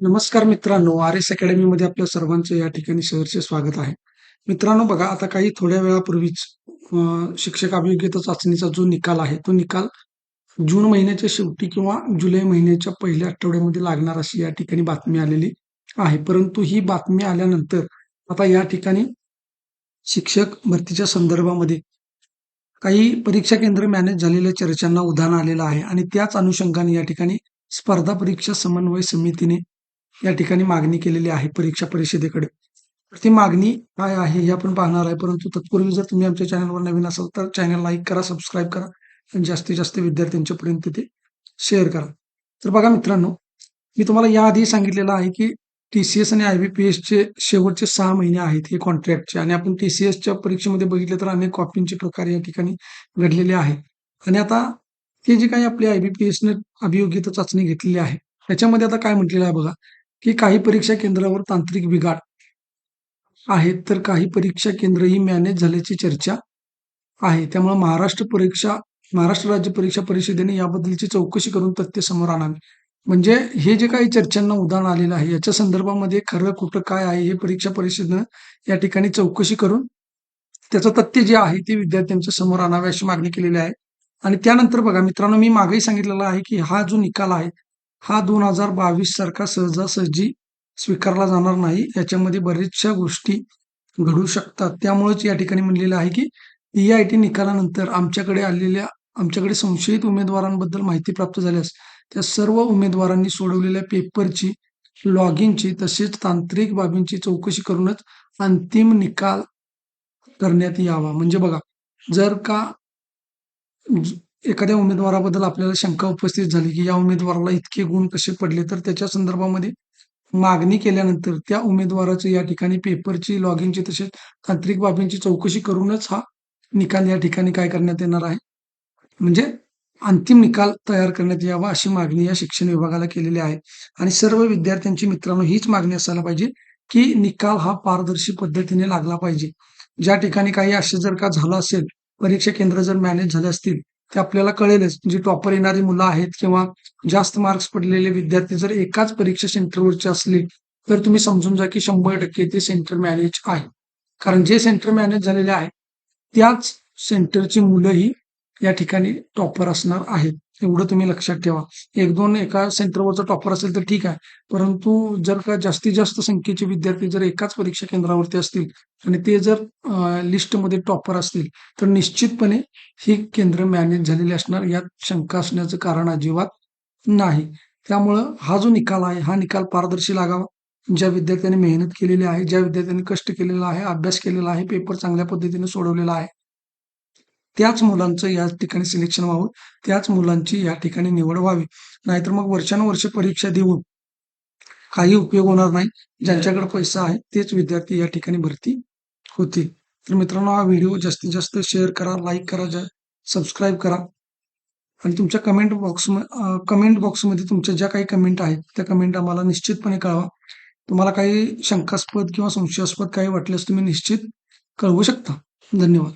नमस्कार मित्रांनो R S अकॅडमीमध्ये आपल्या सर्वांचं या ठिकाणी सहर्ष स्वागत आहे. मित्रांनो बघा आता काही थोड्या वेळापूर्वीच शिक्षक अभियोग्यता चाचणीचा जो निकाल आहे तो निकाल जून महिन्याच्या शेवटी किंवा जुलै महिन्याच्या पहिल्या आठवड्यामध्ये लागणार अशी या ठिकाणी बातमी आलेली आहे. परंतु ही बातमी आल्यानंतर आता या ठिकाणी शिक्षक भरतीच्या संदर्भामध्ये काही परीक्षा केंद्र मॅनेज झालेल्या चर्चांना उधाण आलेलं आहे आणि त्याच अनुषंगाने या ठिकाणी स्पर्धा परीक्षा समन्वय समितीने या ठिकाणी मागणी केलेली आहे परीक्षा परिषदेकडे. तर ती मागणी काय आहे हे आपण पाहणार आहे. परंतु तत्पूर्वी जर तुम्ही आमच्या चॅनलवर नवीन असाल तर चॅनल लाईक करा सबस्क्राईब करा आणि जास्तीत जास्त विद्यार्थ्यांच्या पर्यंत ते शेअर करा. तर बघा मित्रांनो मी तुम्हाला याआधी सांगितलेलं आहे की टीसीएस आणि आयबीपीएस चे शेवटचे सहा महिने आहेत हे कॉन्ट्रॅक्टचे आणि आपण टीसीएसच्या परीक्षेमध्ये बघितले तर अनेक कॉपींचे प्रकार या ठिकाणी घडलेले आहेत. आणि आता हे जे काही आपली आयबीपीएस ने अभियोग्यता चाचणी घेतलेली आहे त्याच्यामध्ये आता काय म्हटलेलं आहे बघा. की काही परीक्षा केंद्रावर तांत्रिक बिघाड आहेत तर काही परीक्षा केंद्र ही मॅनेज झाल्याची चर्चा आहे. त्यामुळे महाराष्ट्र परीक्षा महाराष्ट्र राज्य परीक्षा परिषदेने याबद्दलची चौकशी करून तथ्य समोर आणावी. म्हणजे हे जे काही चर्चांना उदाहरण आलेलं आहे याच्या संदर्भामध्ये खरं कुठं काय आहे हे परीक्षा परिषदेनं या ठिकाणी चौकशी करून त्याचं तथ्य जे आहे ते विद्यार्थ्यांच्या समोर आणावे अशी मागणी केलेली आहे. आणि त्यानंतर बघा मित्रांनो मी मागेही सांगितलेलं आहे की हा जो निकाल आहे हा दोन हजार बावीस सारखा सहजासहजी स्वीकारला जाणार नाही. याच्यामध्ये बऱ्याचशा गोष्टी घडू शकतात. त्यामुळेच या ठिकाणी म्हणलेलं आहे की ई आय टी निकालानंतर आमच्याकडे आलेल्या आमच्याकडे संशयित उमेदवारांबद्दल माहिती प्राप्त झाल्यास त्या सर्व उमेदवारांनी सोडवलेल्या पेपरची लॉगिनची तसेच तांत्रिक बाबींची चौकशी करूनच अंतिम निकाल करण्यात यावा. म्हणजे बघा जर का एखाद्या उमेदवाराबद्दल आपल्याला शंका उपस्थित झाली की या उमेदवाराला इतके गुण कसे पडले तर त्याच्या संदर्भामध्ये मागणी केल्यानंतर त्या उमेदवाराचं या ठिकाणी पेपरची लॉगिनची तसेच तांत्रिक बाबींची चौकशी करूनच हा निकाल या ठिकाणी काय करण्यात येणार आहे. म्हणजे अंतिम निकाल तयार करण्यात यावा अशी मागणी या शिक्षण विभागाला केलेली आहे. आणि सर्व विद्यार्थ्यांची मित्रांनो हीच मागणी असायला पाहिजे की निकाल हा पारदर्शी पद्धतीने लागला पाहिजे. ज्या ठिकाणी काही असे जर का झालं असेल परीक्षा केंद्र जर मॅनेज झाले असतील ते आपल्याला कळेलच. म्हणजे जी टॉपर येणारी मुलं आहेत किंवा जास्त मार्क्स पडलेले विद्यार्थी जर एकाच परीक्षा सेंटरवरचे असले तर तुम्ही समजून जा की शंभर टक्के ते सेंटर मॅनेज आहे. कारण जे सेंटर मॅनेज झालेले आहे त्याच सेंटरची मुलंही या ठिकाणी टॉपर असणार आहेत. एवढं तुम्ही लक्षात ठेवा. एक दोन एका सेंटरवरचा टॉपर असेल तर ठीक आहे. परंतु जर का जास्तीत जास्त संख्येचे विद्यार्थी जर एकाच परीक्षा केंद्रावरती असतील आणि ते जर लिस्टमध्ये टॉपर असतील तर निश्चितपणे ही केंद्र मॅनेज झालेली असणार. यात शंका असण्याचं कारण अजिबात नाही. त्यामुळं हा जो निकाल आहे हा निकाल पारदर्शी लागावा. ज्या विद्यार्थ्यांनी मेहनत केलेली आहे ज्या विद्यार्थ्यांनी कष्ट केलेला आहे अभ्यास केलेला आहे पेपर चांगल्या पद्धतीने सोडवलेला आहे त्याच मुलांचं या ठिकाणी सिलेक्शन व्हावं त्याच मुलांची या ठिकाणी निवड व्हावी. नाहीतर मग वर्षानुवर्ष परीक्षा देऊन काही उपयोग होणार नाही. ज्यांच्याकडे पैसा आहे तेच विद्यार्थी या ठिकाणी भरती होतील. तर मित्रांनो हा व्हिडिओ जास्तीत जास्त शेअर करा लाईक करा सबस्क्राईब करा. आणि तुमच्या कमेंट बॉक्स कमेंट बॉक्समध्ये तुमच्या ज्या काही कमेंट आहेत त्या कमेंट आम्हाला निश्चितपणे कळवा. तुम्हाला काही शंकास्पद किंवा संशयास्पद काही वाटल्यास तुम्ही निश्चित कळवू शकता. धन्यवाद.